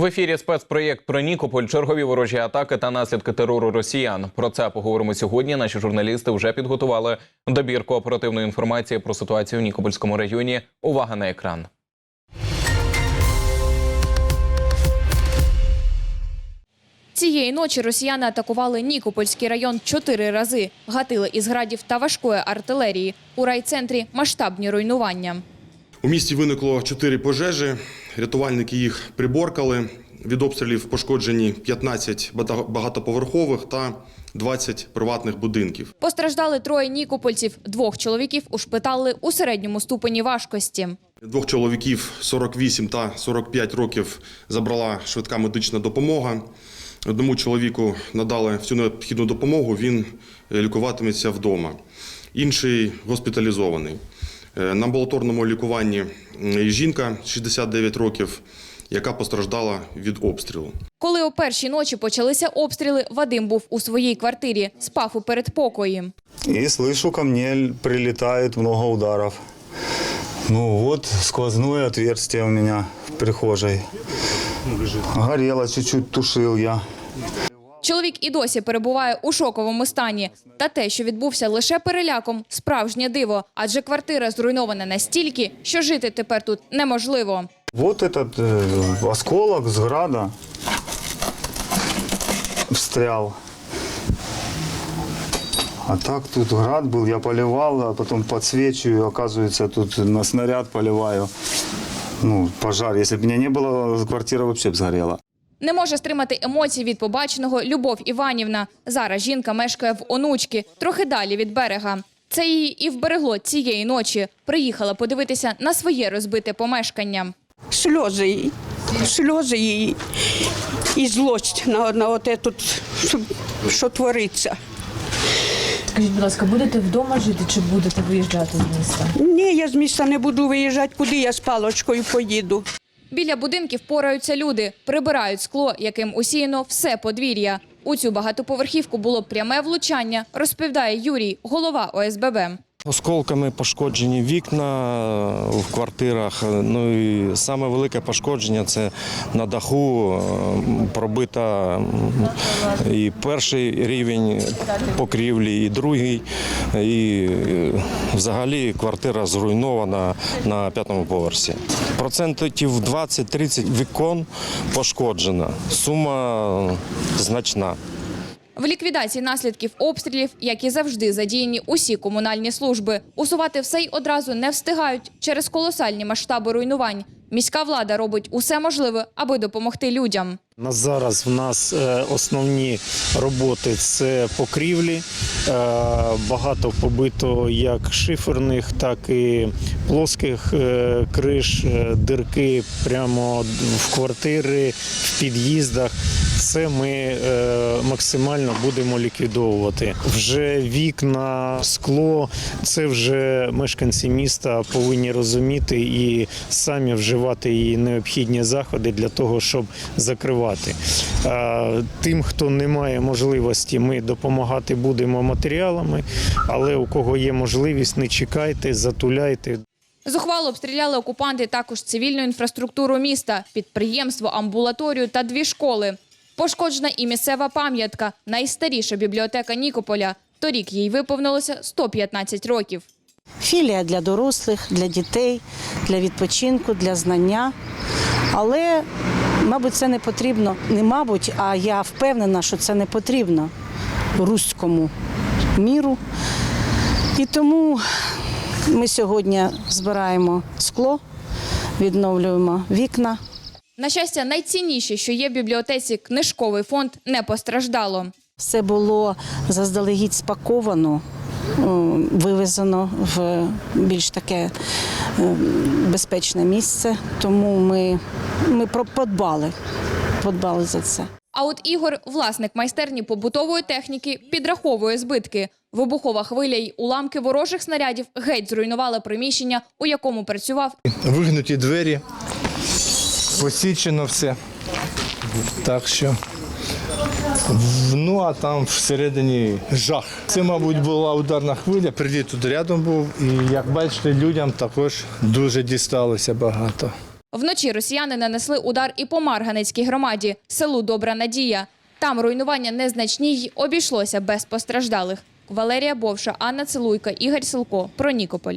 В ефірі спецпроєкт про Нікополь, чергові ворожі атаки та наслідки терору росіян. Про це поговоримо сьогодні. Наші журналісти вже підготували добірку оперативної інформації про ситуацію в Нікопольському районі. Увага на екран. Цієї ночі росіяни атакували Нікопольський район чотири рази, гатили із градів та важкої артилерії. У райцентрі масштабні руйнування. У місті виникло чотири пожежі. Рятувальники їх приборкали. Від обстрілів пошкоджені 15 бата- багатоповерхових та 20 приватних будинків. Постраждали троє нікопольців. Двох чоловіків ушпитали у середньому ступені важкості. Двох чоловіків 48 та 45 років забрала швидка медична допомога. Одному чоловіку надали всю необхідну допомогу. Він е, лікуватиметься вдома. Інший госпіталізований. Е, На амбулаторному лікуванні жінка 69 років, яка постраждала від обстрілу. Коли о першій ночі почалися обстріли, Вадим був у своїй квартирі, спав у передпокої. И слышу, ко мне прилетает много ударов. Ну вот, сквозное отверстие у меня в прихожей. Горело, чуть-чуть тушил я. Чоловік і досі перебуває у шоковому стані. Та те, що відбувся лише переляком, справжнє диво, адже квартира зруйнована настільки, що жити тепер тут неможливо. Вот этот э, осколок с града встрял. А так тут град был, я поливал, а потом подсвечиваю, оказывается, тут на снаряд поливаю. Ну, пожар. Если бы меня не было, квартира вообще бы сгорела. Не може стримати емоцій від побаченого Любов Іванівна. Зараз жінка мешкає в онучки, трохи далі від берега. Це її і вберегло цієї ночі. Приїхала подивитися на своє розбите помешкання. сльози їй, сльози її і злость на, на от тут, що, що твориться. Скажіть, будь ласка, будете вдома жити чи будете виїжджати з міста? Ні, я з міста не буду виїжджати, куди я з палочкою поїду. Біля будинків пораються люди, прибирають скло, яким усіяно все подвір'я. У цю багатоповерхівку було пряме влучання, розповідає Юрій, голова ОСББ. Осколками пошкоджені вікна е, в квартирах. Ну і саме велике пошкодження це на даху е, пробита і перший рівень покрівлі, і другий. І е, взагалі квартира зруйнована на п'ятому поверсі. Процентів 20-30 вікон пошкоджена. Сума значна. В ліквідації наслідків обстрілів, як і завжди, задіяні усі комунальні служби. Усувати все й одразу не встигають через колосальні масштаби руйнувань. Міська влада робить усе можливе, аби допомогти людям. На зараз в нас е, основні роботи це покрівлі. Е, Багато побито як шиферних, так і плоских е, криш, дирки прямо в квартири, в під'їздах. Це ми максимально будемо ліквідовувати. Вже вікна, скло, це вже мешканці міста повинні розуміти і самі вживати її необхідні заходи для того, щоб закривати. Тим, хто не має можливості, ми допомагати будемо матеріалами, але у кого є можливість, не чекайте, затуляйте. Зухвало обстріляли окупанти також цивільну інфраструктуру міста, підприємство, амбулаторію та дві школи. Пошкоджена і місцева пам'ятка, найстаріша бібліотека Нікополя. Торік їй виповнилося 115 років. Філія для дорослих, для дітей, для відпочинку, для знання. Але, мабуть, це не потрібно. Не мабуть, а я впевнена, що це не потрібно руському міру. І тому ми сьогодні збираємо скло, відновлюємо вікна. На щастя, найцінніше, що є в бібліотеці, книжковий фонд не постраждало. Все було заздалегідь спаковано, вивезено в більш таке е, безпечне місце. Тому ми, ми про- подбали, подбали за це. А от Ігор, власник майстерні побутової техніки, підраховує збитки. Вибухова хвиля й уламки ворожих снарядів геть зруйнували приміщення, у якому працював вигнуті двері, посічено все. Так що. Ну а там всередині жах. Це, мабуть, була ударна хвиля. Приліт тут рядом був. І як бачите, людям також дуже дісталося багато. Вночі росіяни нанесли удар і по Марганецькій громаді, селу Добра Надія. Там руйнування незначні й обійшлося без постраждалих. Валерія Бовша, Анна Целуйка, Ігор Силко. Про Нікополь.